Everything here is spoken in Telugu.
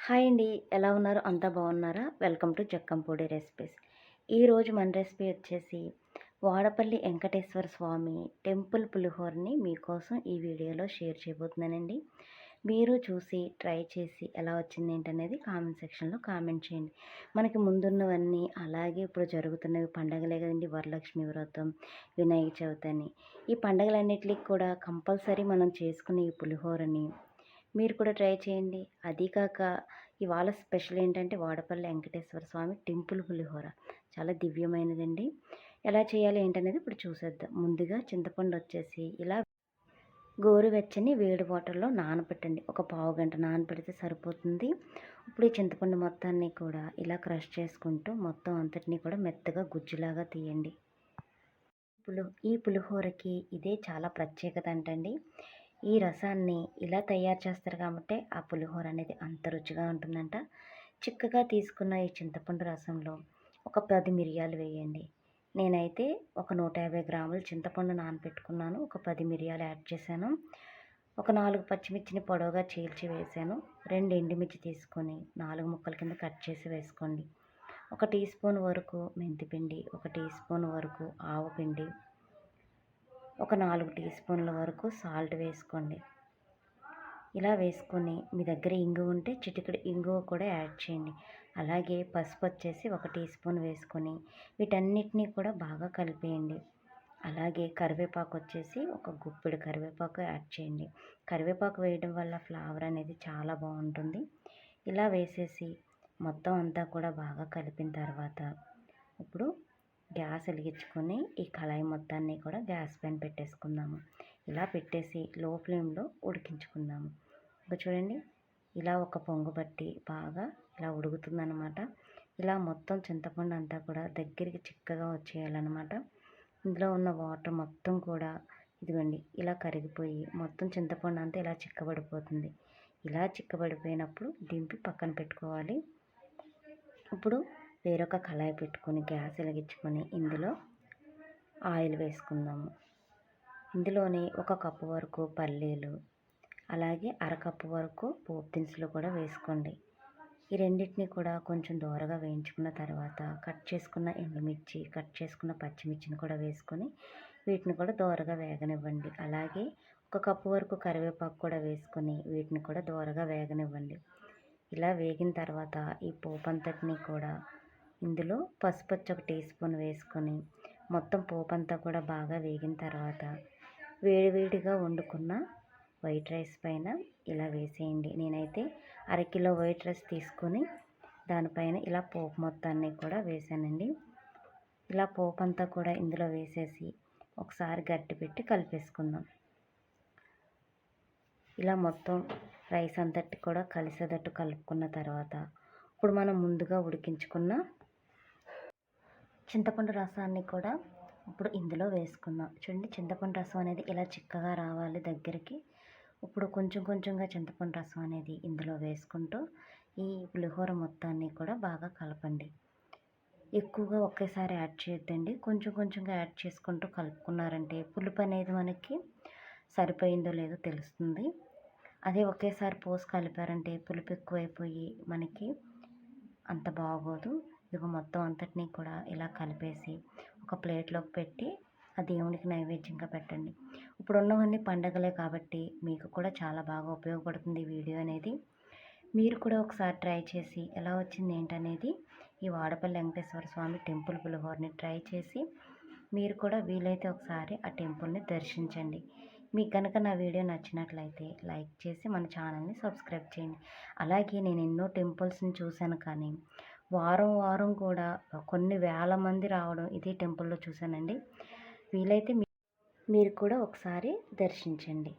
హాయ్ అండి. ఎలా ఉన్నారు? అంతా బాగున్నారా? Welcome to Jakkampudi recipes. ఈరోజు మన రెసిపీ వచ్చేసి వాడపల్లి వెంకటేశ్వర స్వామి టెంపుల్ పులిహోరని మీకోసం ఈ వీడియోలో షేర్ చేయబోతున్నానండి. మీరు చూసి ట్రై చేసి ఎలా వచ్చింది ఏంటనేది కామెంట్ సెక్షన్లో కామెంట్ చేయండి. మనకి ముందున్నవన్నీ అలాగే ఇప్పుడు జరుగుతున్నవి పండగలే కదండి. వరలక్ష్మి వ్రతం వినాయక చవితి అని ఈ పండగలన్నిటికి కూడా కంపల్సరీ మనం చేసుకునే ఈ పులిహోరని మీరు కూడా ట్రై చేయండి. అది కాక ఇవాళ స్పెషల్ ఏంటంటే వాడపల్లి వెంకటేశ్వర స్వామి టెంపుల్ పులిహోర. చాలా దివ్యమైనదండి. ఎలా చేయాలి ఏంటనేది ఇప్పుడు చూసేద్దాం. ముందుగా చింతపండు వచ్చేసి ఇలా గోరువెచ్చని వేడి వాటర్లో నానబెట్టండి ఒక పావు గంట నానబెడితే సరిపోతుంది. ఇప్పుడు ఈ చింతపండు మొత్తాన్ని కూడా ఇలా క్రష్ చేసుకుంటూ మొత్తం అంతటినీ కూడా మెత్తగా గుజ్జులాగా తీయండి. పులి ఈ పులిహోరకి ఇదే చాలా ప్రత్యేకత అంటండి. ఈ రసాన్ని ఇలా తయారు చేస్తారు కాబట్టి ఆ పులిహోర అనేది అంత రుచిగా ఉంటుందంట. చిక్కగా తీసుకున్న ఈ చింతపండు రసంలో ఒక పది మిరియాలు వేయండి. నేనైతే ఒక నూట యాభై గ్రాములు చింతపండు నానబెట్టుకున్నాను ఒక పది మిరియాలు యాడ్ చేశాను. ఒక నాలుగు పచ్చిమిర్చిని పొడవుగా చీల్చి వేసాను రెండు ఎండుమిర్చి తీసుకొని నాలుగు ముక్కల కింద కట్ చేసి వేసుకోండి. ఒక టీ స్పూన్ వరకు మెంతిపిండి ఒక టీ స్పూన్ వరకు ఆవు పిండి ఒక నాలుగు టీ స్పూన్ల వరకు సాల్ట్ వేసుకోండి. ఇలా వేసుకొని మీ దగ్గర ఇంగు ఉంటే చిటికెడు ఇంగువ కూడా యాడ్ చేయండి. అలాగే పసుపు వచ్చేసి ఒక టీ స్పూన్ వేసుకొని వీటన్నిటినీ కూడా బాగా కలిపేయండి. అలాగే కరివేపాకు వచ్చేసి ఒక గుప్పెడు కరివేపాకు యాడ్ చేయండి. కరివేపాకు వేయడం వల్ల ఫ్లేవర్ అనేది చాలా బాగుంటుంది. ఇలా వేసేసి మొత్తం అంతా కూడా బాగా కలిపిన తర్వాత ఇప్పుడు గ్యాస్ వెలిగించుకొని ఈ కళాయి మొత్తాన్ని కూడా గ్యాస్ పైన పెట్టేసుకుందాము. ఇలా పెట్టేసి లో ఫ్లేమ్లో ఉడికించుకుందాము. ఇంకా చూడండి ఇలా ఒక పొంగు బట్టి బాగా ఇలా ఉడుకుతుందనమాట ఇలా మొత్తం చింతపండు అంతా కూడా దగ్గరికి చిక్కగా వచ్చేయాలన్నమాట. ఇందులో ఉన్న వాటర్ మొత్తం కూడా ఇదిగోండి ఇలా కరిగిపోయి మొత్తం చింతపండు అంతా ఇలా చిక్కబడిపోతుంది. ఇలా చిక్కబడిపోయినప్పుడు దింపి పక్కన పెట్టుకోవాలి. ఇప్పుడు వేరొక కళాయి పెట్టుకొని గ్యాస్ వెలిగించుకొని ఇందులో ఆయిల్ వేసుకుందాము. ఇందులోనే ఒక కప్పు వరకు పల్లీలు అలాగే అరకప్పు వరకు పోపు దినుసులు కూడా వేసుకోండి. ఈ రెండింటిని కూడా కొంచెం దూరగా వేయించుకున్న తర్వాత కట్ చేసుకున్న ఎండుమిర్చి కట్ చేసుకున్న పచ్చిమిర్చిని కూడా వేసుకొని వీటిని కూడా దూరగా వేగనివ్వండి. అలాగే ఒక కప్పు వరకు కరివేపాకు కూడా వేసుకొని వీటిని కూడా దూరగా వేగనివ్వండి. ఇలా వేగిన తర్వాత ఈ పోపు అంతటిని కూడా ఇందులో పసుపచ్చ ఒక టీ స్పూన్ వేసుకొని మొత్తం పోపు అంతా కూడా బాగా వేగిన తర్వాత వేడివేడిగా వండుకున్న వైట్ రైస్ పైన ఇలా వేసేయండి. నేనైతే అరకిలో వైట్ రైస్ తీసుకొని దానిపైన ఇలా పోపు మొత్తాన్ని కూడా వేసానండి. ఇలా పోపు అంతా కూడా ఇందులో వేసేసి ఒకసారి గట్టి పెట్టి కలిపేసుకుందాం. ఇలా మొత్తం రైస్ అంతటి కూడా కలిసేటట్టు కలుపుకున్న తర్వాత ఇప్పుడు మనం ముందుగా ఉడికించుకున్న చింతపండు రసాన్ని కూడా ఇప్పుడు ఇందులో వేసుకుందాం. చూడండి చింతపండు రసం అనేది ఇలా చిక్కగా రావాలి దగ్గరికి. ఇప్పుడు కొంచెం కొంచెంగా చింతపండు రసం అనేది ఇందులో వేసుకుంటూ ఈ పులిహోర మొత్తాన్ని కూడా బాగా కలపండి. ఎక్కువగా ఒకేసారి యాడ్ చేయొద్దండి. కొంచెం కొంచెంగా యాడ్ చేసుకుంటూ కలుపుకున్నారంటే పులుపు అనేది మనకి సరిపోయిందో లేదో తెలుస్తుంది. అదే ఒకేసారి పోసి కలిపారంటే పులుపు ఎక్కువైపోయి మనకి అంత బాగోదు. ఇదిగో మొత్తం అంతటినీ కూడా ఇలా కలిపేసి ఒక ప్లేట్లోకి పెట్టి ఆ దేవునికి నైవేద్యంగా పెట్టండి. ఇప్పుడు ఉన్నవన్నీ పండగలే కాబట్టి మీకు కూడా చాలా బాగా ఉపయోగపడుతుంది ఈ వీడియో అనేది. మీరు కూడా ఒకసారి ట్రై చేసి ఎలా వచ్చింది ఏంటనేది ఈ వాడపల్లి వెంకటేశ్వర స్వామి టెంపుల్ పులిహోరని ట్రై చేసి మీరు కూడా వీలైతే ఒకసారి ఆ టెంపుల్ని దర్శించండి. మీకు కనుక నా వీడియో నచ్చినట్లయితే లైక్ చేసి మన ఛానల్ని సబ్స్క్రైబ్ చేయండి. అలాగే నేను ఎన్నో టెంపుల్స్ని చూశాను కానీ వారం వారం కూడా కొన్ని వేల మంది రావడం ఇదే టెంపుల్లో చూశానండి. వీలైతే మీరు కూడా ఒకసారి దర్శించండి.